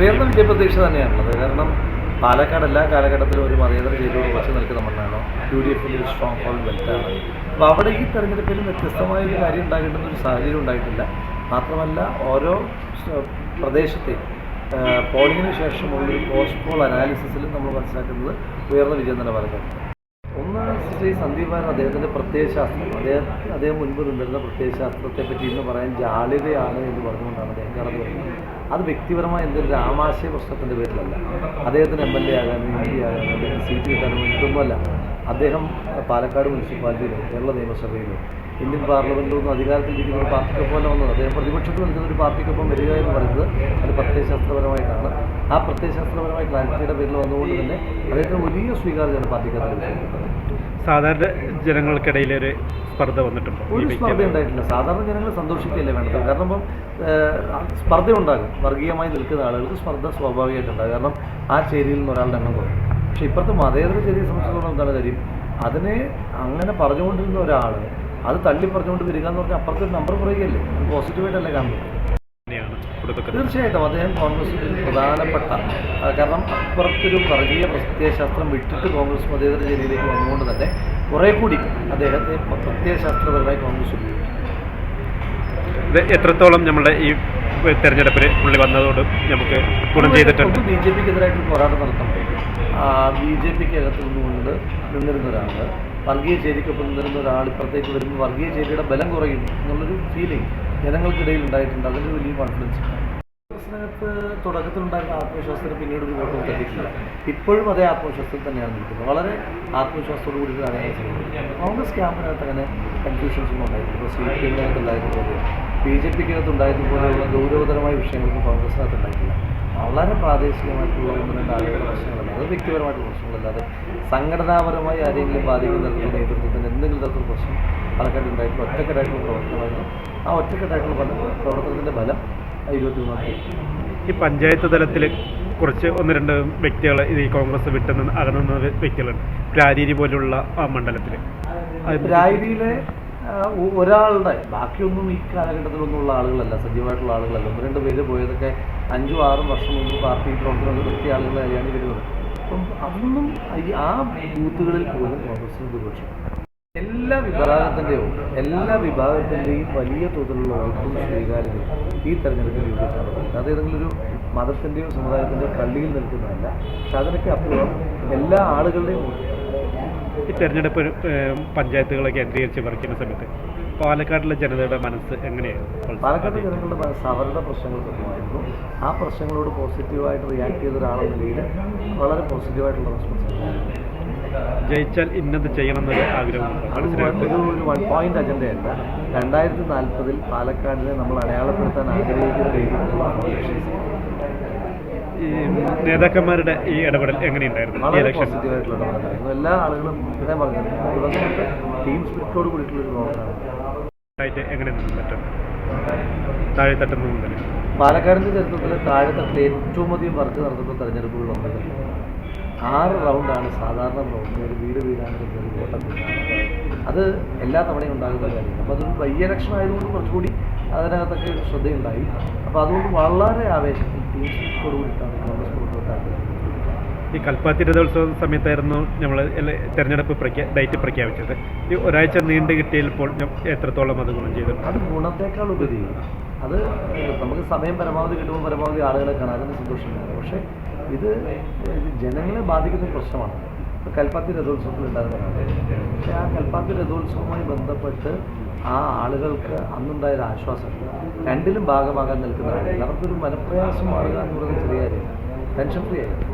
ഉയർന്ന വിജയപ്രതീക്ഷ തന്നെയാണുള്ളത് കാരണം പാലക്കാട് എല്ലാ കാലഘട്ടത്തിലും ഒരു മതേതര രീതിയിൽ ഉറച്ചു നിൽക്കുന്ന മണ്ണാണ്. യു ഡി ഒരു സ്ട്രോങ് ഹോൾ ബെൽറ്റാണ് അപ്പോൾ അവിടെ ഈ തെരഞ്ഞെടുപ്പിൽ വ്യത്യസ്തമായ ഒരു കാര്യം ഉണ്ടാകേണ്ടുന്ന ഒരു സാഹചര്യം ഉണ്ടായിട്ടില്ല. മാത്രമല്ല ഓരോ പ്രദേശത്തെ പ്രദേശത്തെയും പോളിങ്ങിന് ശേഷമുള്ള പോസ്റ്റ് പോൾ അനാലിസിസിലും നമ്മൾ മനസ്സിലാക്കുന്നത് ഉയർന്ന വിജയം തന്നെ പറയുന്നത് ഒന്ന് ശ്രീ സന്ദീപ് നായർ അദ്ദേഹത്തിന്റെ പ്രത്യയശാസ്ത്രം അദ്ദേഹം അദ്ദേഹം മുൻപ് നിന്നിരുന്ന പ്രത്യയശാസ്ത്രത്തെ പറ്റി ഇന്ന് പറയാൻ ജാളിതയാണ് എന്ന് പറഞ്ഞുകൊണ്ടാണ് അദ്ദേഹം കടന്നു വരുന്നത്. അത് വ്യക്തിപരമായ എന്തൊരു രാമാശയ പ്രശ്നത്തിന്റെ പേരിലല്ല. അദ്ദേഹത്തിന് എം എൽ എ ആകാനും എം പി ആകാനും അദ്ദേഹത്തിന് സീറ്റ് കിട്ടാനും ഇതൊന്നുമല്ല അദ്ദേഹം പാലക്കാട് മുനിസിപ്പാലിറ്റിയിലും കേരള നിയമസഭയിലും ഇന്ത്യൻ പാർലമെന്റിലൊന്നും അധികാരത്തിലിരിക്കുന്ന ഒരു പാർട്ടിക്കൊപ്പം വന്നത്. അദ്ദേഹം പ്രതിപക്ഷത്ത് നിൽക്കുന്ന ഒരു പാർട്ടിക്കൊപ്പം വരിക എന്ന് പറയുന്നത് അത് പ്രത്യയശാസ്ത്രപരമായിട്ടാണ്. ആ പ്രത്യയശാസ്ത്രപരമായ ക്ലാരിറ്റിയുടെ പേരിൽ വന്നുകൊണ്ട് തന്നെ അദ്ദേഹത്തിന് വലിയ സ്വീകാര്യതയാണ് പാർട്ടിക്കകത്ത് ലഭിച്ചിട്ടുള്ളത് സാധാരണ ജനങ്ങൾക്കിടയിൽ ഒരു സ്പർദ്ധ വന്നിട്ടുണ്ട് ഒരു സ്പർദ്ധ ഉണ്ടായിട്ടില്ല. സാധാരണ ജനങ്ങൾ സന്തോഷിക്കുകയല്ലേ വേണ്ടത്? കാരണം ഇപ്പം സ്പർദ്ധ ഉണ്ടാകും വർഗീയമായി നിൽക്കുന്ന ആളുകൾക്ക് സ്പർദ്ധ സ്വാഭാവികമായിട്ടുണ്ടാകും. കാരണം ആ ചേരിയിൽ നിന്ന് ഒരാളുടെ എണ്ണം കുറയും. പക്ഷേ ഇപ്പോഴത്തെ മതേതര ചെറിയ സംബന്ധിച്ചിടത്തോളം എന്താണ് കാര്യം? അതിനെ അങ്ങനെ പറഞ്ഞുകൊണ്ടിരുന്ന ഒരാൾ അത് തള്ളി പറഞ്ഞുകൊണ്ട് വരിക എന്ന് പറഞ്ഞാൽ അപ്പുറത്തെ ഒരു നമ്പർ പറയുകയല്ലേ? അത് പോസിറ്റീവായിട്ടല്ലേ കാണുന്നത്? തീർച്ചയായിട്ടും അദ്ദേഹം കോൺഗ്രസിൽ പ്രധാനപ്പെട്ട കാരണം അപ്പുറത്തൊരു വർഗീയ പ്രത്യയശാസ്ത്രം വിട്ടിട്ട് കോൺഗ്രസ് മതേതര ചേരിയിലേക്ക് വന്നുകൊണ്ട് തന്നെ കുറേ കൂടി അദ്ദേഹത്തെ പ്രത്യയശാസ്ത്രപരമായി കോൺഗ്രസ് ഉപയോഗിച്ചു. ഇത് എത്രത്തോളം നമ്മുടെ ഈ തെരഞ്ഞെടുപ്പിൽ പുള്ളി വന്നതോട് നമുക്ക് ഗുണം ചെയ്തിട്ടുണ്ട്? ബി ജെ പിക്കെതിരായിട്ട് പോരാട്ടം നടത്തണം ബി ജെ പിക്ക് അകത്ത് നിന്നുകൊണ്ട് നിന്നിരുന്ന ഒരാൾ വർഗീയ ചേരിക്കൊപ്പം നിന്നിരുന്ന ഒരാൾ ഇപ്പുറത്തേക്ക് വരുമ്പോൾ വർഗീയ ചേരിയുടെ ബലം കുറയും എന്നുള്ളൊരു ഫീലിംഗ് ജനങ്ങൾക്കിടയിൽ ഉണ്ടായിട്ടുണ്ട്. അതിന്റെ വലിയ കോൺഫിഡൻസ് കോൺഗ്രസിനകത്ത് തുടക്കത്തിലുണ്ടായിരുന്ന ആത്മവിശ്വാസത്തിന് പിന്നീട് ഒരു വോട്ടും കിട്ടിയിട്ടില്ല. ഇപ്പോഴും അതേ ആത്മവിശ്വാസത്തിൽ തന്നെയാണ് നിൽക്കുന്നത്. വളരെ ആത്മവിശ്വാസത്തോടു കൂടി കാര്യങ്ങൾ ശ്രമിക്കുന്നത് കോൺഗ്രസ് ക്യാമ്പിനകത്ത് അങ്ങനെ കൺഫ്യൂഷൻസ് ഒന്നും ഉണ്ടായിട്ടില്ല. ഇപ്പോൾ സി പി എമ്മിനകത്ത് ഉണ്ടായിരുന്നപോലെ ബി ജെ പിക്കകത്ത് ഉണ്ടായതുപോലെയുള്ള ഗൗരവതരമായ വിഷയങ്ങളൊന്നും കോൺഗ്രസിനകത്ത് ഉണ്ടായിട്ടില്ല. വളരെ പ്രാദേശികമായിട്ടുള്ള ഒന്ന് രണ്ട് ആളുകളുടെ പ്രശ്നങ്ങളല്ല അത് വ്യക്തിപരമായിട്ടുള്ള പ്രശ്നങ്ങളല്ലാതെ സംഘടനാപരമായി ആരെങ്കിലും ബാധിക്കുന്ന തരത്തിലുള്ള നേതൃത്വത്തിന് എന്തെങ്കിലും തരത്തിലുള്ള പ്രശ്നം ഉണ്ടായിട്ടുള്ള ഒറ്റക്കെട്ടായിട്ടുള്ള പ്രവർത്തനമായിരുന്നു. ആ ഒറ്റക്കെട്ടായിട്ടുള്ള പ്രവർത്തനത്തിന്റെ ഫലം ഇരുപത്തി മൂന്നാം ഈ പഞ്ചായത്ത് തലത്തിൽ കുറച്ച് ഒന്ന് രണ്ട് വ്യക്തികൾ ഇത് ഈ കോൺഗ്രസ് വിട്ടുന്ന നിന്ന് അകന്നുന്ന വ്യക്തികളുണ്ട്. രാരീരി പോലുള്ള ആ മണ്ഡലത്തിൽ ഒ- ഒരാളുടെ ബാക്കിയൊന്നും ഈ കാലഘട്ടത്തിലൊന്നുള്ള ആളുകളല്ല സജീവമായിട്ടുള്ള ആളുകളല്ല. ഒന്ന് രണ്ട് പേര് പോയതൊക്കെ അഞ്ചും ആറും വർഷം മുമ്പ് പാർട്ടി പ്രവർത്തനം നിർത്തിയ ആളുകളെ കാര്യമാണ് വരുന്നത് അപ്പം അതൊന്നും ആ ബൂത്തുകളിൽ പോലും കോൺഗ്രസിന് ഭൂരിപക്ഷം. എല്ലാ വിഭാഗത്തിന്റെയും എല്ലാ വിഭാഗത്തിന്റെയും വലിയ തോതിലുള്ള വോട്ടും സ്വീകാര്യതയും ഈ തെരഞ്ഞെടുപ്പിൽ യോജിക്കാറുണ്ട് അത് ഏതെങ്കിലും ഒരു മതത്തിന്റെയോ സമുദായത്തിന്റെയോ കള്ളിയിൽ നിൽക്കുന്നതല്ല. പക്ഷെ അതിനൊക്കെ അപ്പുറം എല്ലാ ആളുകളുടെയും ഈ തെരഞ്ഞെടുപ്പ് പഞ്ചായത്തുകളെ കേന്ദ്രീകരിച്ച് പറിക്കുന്ന സമയത്ത് പാലക്കാടിലെ ജനതയുടെ മനസ്സ് എങ്ങനെയായിരുന്നു? പാലക്കാട്ടിലെ ജനങ്ങളുടെ മനസ്സ് അവരുടെ പ്രശ്നങ്ങൾ തന്നെയായിരുന്നു ആ പ്രശ്നങ്ങളോട് പോസിറ്റീവായിട്ട് റിയാക്ട് ചെയ്ത ഒരാളെന്ന നിലയിൽ വളരെ പോസിറ്റീവായിട്ടുള്ള റെസ്പോൺസ് ജയിച്ചാൽ ഇന്നത് ചെയ്യണമെന്നൊരു ആഗ്രഹമുണ്ട്? ഒരു വൺ പോയിന്റ് അജണ്ടയല്ല രണ്ടായിരത്തി നാൽപ്പതിൽ പാലക്കാടിനെ നമ്മൾ അടയാളപ്പെടുത്താൻ ആഗ്രഹിക്കുന്ന രീതിയിലുള്ള. ഈ നേതാക്കന്മാരുടെ ഈ ഇടപെടൽ എങ്ങനെയുണ്ടായിരുന്നു? ഈ വളരെ ഇടപെടലായിരുന്നു എല്ലാ ആളുകളും ഇതേ പറഞ്ഞു ടീം സ്പിരിറ്റോട് കൂടിയിട്ടുള്ള ഒരു പ്രവർത്തനമാണ് ആയിട്ട് എങ്ങനെ നിന്നിട്ടുണ്ട് താഴെ തട്ടുന്ന മുതൽ പാലക്കാടിന്റെ ചരിത്രത്തിൽ താഴെത്തട്ടിൽ ഏറ്റവും അധികം വർക്ക് നടത്തുന്ന തെരഞ്ഞെടുപ്പുകൾ ഒന്നത് ആറ് റൗണ്ടാണ് സാധാരണ റൗണ്ട് വീട് വീടാണ് ഒരു വോട്ടത്തിൽ അത് എല്ലാ തവണയും ഉണ്ടാകുന്ന കാര്യമാണ്. അപ്പോൾ അതൊരു ബൈ ഇലക്ഷൻ ആയതുകൊണ്ട് കുറച്ചുകൂടി അതിനകത്തൊക്കെ ശ്രദ്ധയുണ്ടായി. അപ്പോൾ അതുകൊണ്ട് വളരെ ആവേശത്തിൽ ഈ കൽപ്പാത്തി രഥോത്സവ സമയത്തായിരുന്നു നമ്മൾ തെരഞ്ഞെടുപ്പ് പ്രഖ്യാ ഡേറ്റ് പ്രഖ്യാപിച്ചത്. ഈ ഒരാഴ്ച നീണ്ടു കിട്ടിയപ്പോൾ എത്രത്തോളം അത് ഗുണം ചെയ്തു? അത് ഗുണത്തേക്കാൾ ഉപരി അത് നമുക്ക് സമയം പരമാവധി കിട്ടുമ്പോൾ പരമാവധി ആളുകളെ കാണാനും അതിന് സന്തോഷമുണ്ട് പക്ഷേ ഇത് ജനങ്ങളെ ബാധിക്കുന്ന പ്രശ്നമാണ്. കൽപ്പാത്തി രഥോത്സവത്തിൽ ഉണ്ടാകുന്നതാണ് പക്ഷേ ആ കൽപ്പാത്തി രഥോത്സവവുമായി ബന്ധപ്പെട്ട് ആ ആളുകൾക്ക് അന്നുണ്ടായൊരു ആശ്വാസം. രണ്ടിലും ഭാഗമാകാൻ നിൽക്കുന്നതാണ്. അവർക്കൊരു മനപ്രയാസം മാറുക എന്നുള്ളത് ചെറിയ കാര്യമാണ് ടെൻഷൻ ഫ്രീ ആയി.